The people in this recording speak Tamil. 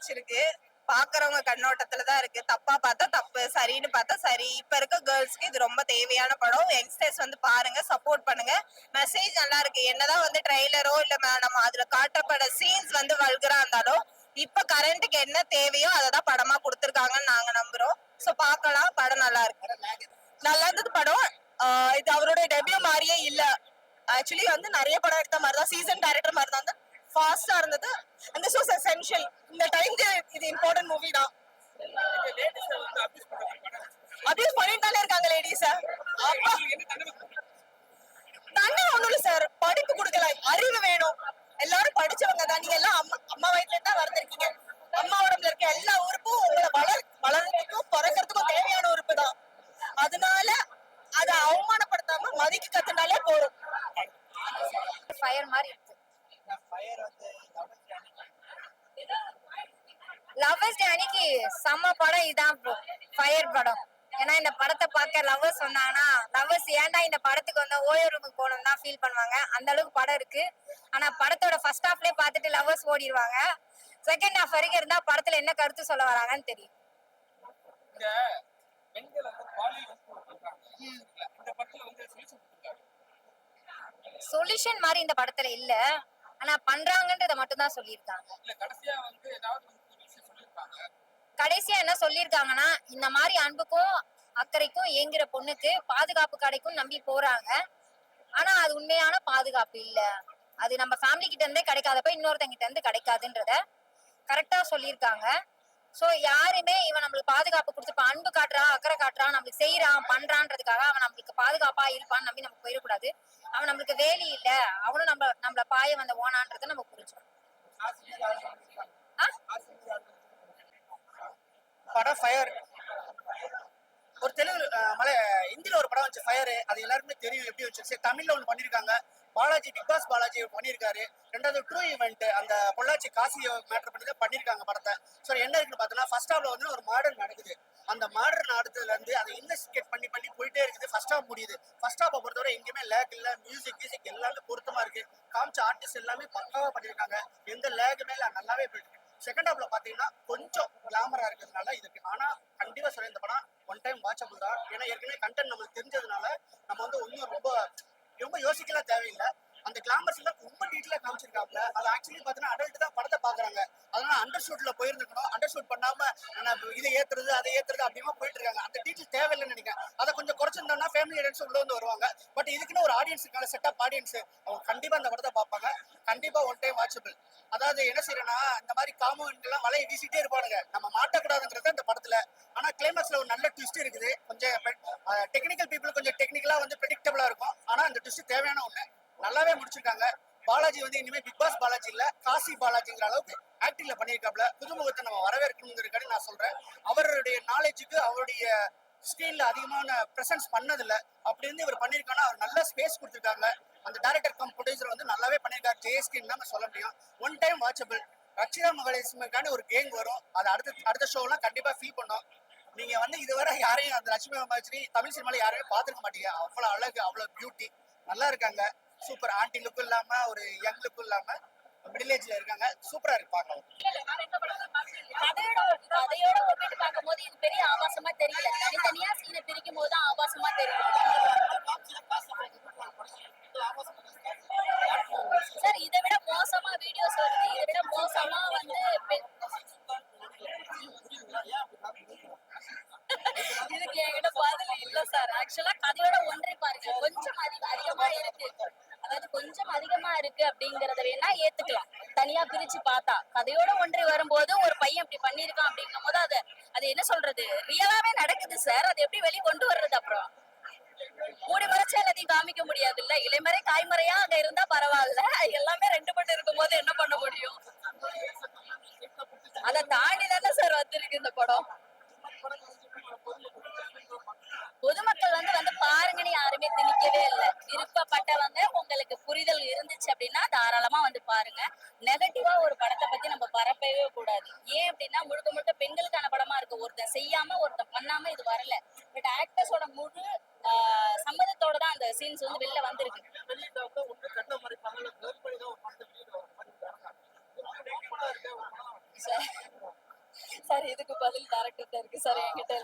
பிடிச்சிருக்கு. பாக்குறவங்க கண்ணோட்டத்துல தான் இருக்கு. தப்பா பார்த்தா தப்பு சரின்னு பார்த்தா சரி. இப்ப இருக்க கேர்ள்ஸ்க்கு இது ரொம்ப தேவையான படம். யங்ஸ்டர்ஸ் வந்து பாருங்க சப்போர்ட் பண்ணுங்க. மெசேஜ் நல்லா இருக்கு. என்னதான் வந்து ட்ரெய்லரோ இல்ல நம்ம அதுல காட்டப்பட சீன்ஸ் வந்து வல்கரா இருந்தாலும் இப்ப கரண்ட்டுக்கு என்ன தேவையோ அதை தான் படமா கொடுத்துருக்காங்கன்னு நாங்க நம்புறோம். சோ பாக்கலாம் படம் நல்லா இருக்கு. நல்லா இருந்தது படம். ஆஹ் இது அவரோட டெபியூ மாதிரியே இல்ல. ஆக்சுவலி வந்து நிறைய படம் எடுத்த மாதிரி தான் சீசன் டைரக்டர் மாதிரி தான் ஃபாஸ்டா இருந்தது. அந்த ஷோஸ் எசென்ஷியல் இந்த டைம்க்கு இது இம்பார்ட்டன்ட் மூவி தான். அபியூஸ் பண்ணிட்டு தானே இருக்காங்க லேடிஸ் லவ்வர்ஸ் டே அன்னைக்கு செம்ம படம் இதான் ப்ரோ ஃபயர் படம். ஏன்னா இந்த படத்தை பார்க்க லவ்வர்ஸ் வந்தாங்கன்னா லவ்வர்ஸ் ஏன்டா இந்த படத்துக்கு வந்தா ஓயோ ரூமுக்கு போகணும் தான் ஃபீல் பண்ணுவாங்க. அந்த அளவுக்கு படம் இருக்கு. ஆனா படத்தோட ஃபர்ஸ்ட் ஹாஃப்லயே பார்த்துட்டு லவ்வர்ஸ் ஓடிடுவாங்க செகண்ட் ஹாஃப் வரைக்கும் இருந்தா படத்துல என்ன கருத்து சொல்ல வராங்கன்னு தெரியும். சொல்யூஷன் மாதிரி இந்த படத்துல இல்ல. ஆனா பண்றாங்கன்றத மட்டும் தான் சொல்லியிருக்காங்க கடைசியா என்ன சொல்லியிருக்காங்கன்னா இந்த மாதிரி அன்புக்கும் அக்கறைக்கும் ஏங்குற பொண்ணுக்கு பாதுகாப்பு கிடைக்கும் நம்பி போறாங்க. ஆனா அது உண்மையான பாதுகாப்பு இல்ல. அது நம்ம ஃபேமிலி கிட்ட இருந்தே கிடைக்காதப்ப இன்னொருத்தங்க கிட்ட இருந்து கிடைக்காதுன்றத கரெக்டா சொல்லியிருக்காங்க. சோ யாருமே இவன் நம்மளுக்கு பாதுகாப்பு கொடுத்து இப்ப அன்பு காட்டுறான் அக்கறை காட்டுறான் நம்மளுக்கு செய்யறான் பண்றான்றதுக்காக அவன் நம்மளுக்கு பாதுகாப்பா இருப்பான்னு நம்பி நம்ம போயிடக்கூடாது. அவன் நம்மளுக்கு வேலி இல்ல அவனும் நம்ம நம்மள பாய வந்த ஓனான்றத நம்ம புரிஞ்சோம் படம் ஃபயர் ஒரு தெலுங்கு மலை இந்தியில ஒரு படம் வச்சு ஃபயர் அது எல்லாருக்குமே தெரியும் எப்படி வச்சு சரி தமிழ்ல ஒன்று பண்ணிருக்காங்க. பாலாஜி பிக் பாஸ் பாலாஜி பண்ணியிருக்காரு. ரெண்டாவது ட்ரூ ஈவெண்ட் அந்த பொள்ளாச்சி காசி மேட்டர் பண்ணி தான் பண்ணியிருக்காங்க படத்தை. ஸோ என்ன இருக்குன்னு பார்த்தோன்னா ஃபர்ஸ்ட் ஹாஃப்ல வந்து ஒரு மாடர்ன் நடக்குது. அந்த மாடர்ன் நடத்ததுல இருந்து அதை இன்வெஸ்டிகேட் பண்ணி பண்ணி போயிட்டே இருக்குது. ஃபர்ஸ்ட் ஹாஃப் முடியுது. ஃபர்ஸ்ட் ஹாஃபை பொறுத்தவரை எங்கேயுமே லேக் இல்ல. மியூசிக் மியூசிக் எல்லாமே பொருத்தமா இருக்கு. காமிச்ச ஆர்டிஸ்ட் எல்லாமே பக்காவா பண்ணியிருக்காங்க. எந்த லேக்குமே இல்லை. நல்லாவே போயிட்டு செகண்ட் ஹாஃப்ல பாத்தீங்கன்னா கொஞ்சம் கிளாமரா இருக்கிறதுனால இதுக்கு ஆனா கண்டிப்பா சொல்ல இந்த படம் ஒன் டைம் வாட்சபிள் தான். ஏன்னா ஏற்கனவே கண்டென்ட் நம்மளுக்கு தெரிஞ்சதுனால நம்ம வந்து ஒன்றும் ரொம்ப ரொம்ப யோசிக்கலாம் தேவையில்லை. அந்த கிளாமர்ஸ் எல்லாம் ரொம்ப டீட்டெயிலாக காமிச்சிருக்காப்ல அது ஆக்சுவலி பார்த்தீங்கன்னா அடல்ட் தான் படத்தை பார்க்குறாங்க. அதனால அண்டர்ஷூட்டில் போயிருந்துக்கணும். அண்டர்ஷூட் பண்ணாம நான் இதை ஏத்துறது அதை ஏத்துறது அப்படிமா போயிட்டு இருக்காங்க. அந்த டீட்டெயில் தேவையில்லைன்னு நினைக்கிறேன். அதை கொஞ்சம் குறைச்சிருந்தோம்னா ஃபேமிலி ஆடியன்ஸ் உள்ள வந்து வருவாங்க. பட் இதுக்குன்னு ஒரு ஆடியன்ஸுக்கான செட்டப் ஆடியன்ஸ் அவங்க கண்டிப்பாக அந்த படத்தை பார்ப்பாங்க. கண்டிப்பா ஒன் டைம் வாட்சபிள் அதாவது என்ன செய்யறேன்னா இந்த மாதிரி காமௌண்ட் எல்லாம் மலையை வீசிட்டே இருப்பானுங்க. நம்ம மாட்டக்கூடாதுங்கிறது அந்த படத்துல. ஆனா கிளைமேக்ஸ்ல ஒரு நல்ல ட்விஸ்ட் இருக்குது. கொஞ்சம் டெக்னிக்கல் பீப்புள் கொஞ்சம் டெக்னிக்கலா வந்து ப்ரெடிக்டபிளா இருக்கும். ஆனா அந்த ட்விஸ்ட் தேவையான ஒண்ணு. நல்லாவே முடிச்சிருக்காங்க. பாலாஜி வந்து இனிமே பிக் பாஸ் பாலாஜி இல்ல காசி பாலாஜிங்கிற அளவுக்கு ஆக்டிங்ல பண்ணியிருக்காப்ல புதுமுகத்தை நம்ம வரவேற்கணுங்கிறதுக்காண்டி நான் சொல்றேன். அவருடைய நாலேஜுக்கு அவருடைய ஸ்க்ரீன்ல அதிகமான பிரசன்ஸ் பண்ணதில்ல. அப்படி இருந்து இவர் பண்ணியிருக்காங்கன்னா அவர் நல்ல ஸ்பேஸ் கொடுத்துருக்காங்க. அந்த டேரக்டர் கம் ப்ரொடியூசர் வந்து நல்லாவே பண்ணியிருக்காரு. ஜேஎஸ்கின்னு தான் சொல்ல முடியும். ஒன் டைம் வாட்சபிள் ரக்ஷிதா மகாலட்சுமிக்காண்டி ஒரு கேங் வரும். அது அடுத்த அடுத்த ஷோலாம் கண்டிப்பாக ஃபீல் பண்ணோம். நீங்க வந்து இதுவரை யாரையும் அந்த லட்சுமி மகாலட்சுமி தமிழ் சினிமால யாரையும் பார்த்துருக்க மாட்டீங்க. அவ்வளோ அழகு அவ்வளோ பியூட்டி நல்லா இருக்காங்க. சூப்பர் ஆண்டி லுக்கும் இல்லாம ஒரு யங் லுக்கும் இல்லாம. மிடில் ஏஜ்ல இருக்காங்க. சூப்பரா இருக்கு பார்க்கலாம். கதையோட ஒப்பிட்டு பார்க்கும்போது இது பெரிய ஆபாசமா தெரியல. தனித்தனியா சீனை பிரிக்கும் போது தான் ஆபாசமா தெரியும். சார் இதை விட மோசமா வீடியோஸ் வருது. இதை விட மோசமா வந்து இதுக்கு என்கிட்ட பதில் இல்ல சார். ஆக்சுவலா கதையோட ஒன்றை பாருங்க. கொஞ்சம் அதிக அதிகமா இருக்கு. அதாவது கொஞ்சம் அதிகமா இருக்கு அப்படிங்கறத வேணா ஏத்துக்கலாம். தனியா பிரிச்சு பார்த்தா. கதையோட ஒன்றி வரும்போது ஒரு பையன் இப்படி பண்ணிருக்கான் அப்படிங்கும் போது அது அது என்ன சொல்றது? ரியலாவே நடக்குது சார் அது எப்படி வெளியே கொண்டு வர்றது அப்புறம்? மூடி மறைச்சு எல்லாத்தையும் காமிக்க முடியாது இல்ல இலைமறை காய்மறையா அங்க இருந்தா பரவாயில்ல. பாருங்க. நெகட்டிவா ஒரு படத்தை பத்தி நம்ம பரப்பவே கூடாது. ஏன் அப்படின்னா முழுக்க முழுக்க பெண்களுக்கான படமா இருக்கு. ஒருத்தன் செய்யாம ஒருத்தன் பண்ணாம இது வரல. பட் ஆக்டர்ஸோட முழு ஆஹ், சம்மதத்தோட தான் அந்த சீன்ஸ் வந்து வெளில வந்திருக்கு. சார். இதுக்கு பதில் டேரக்டர் இருக்கு. சார் என்கிட்ட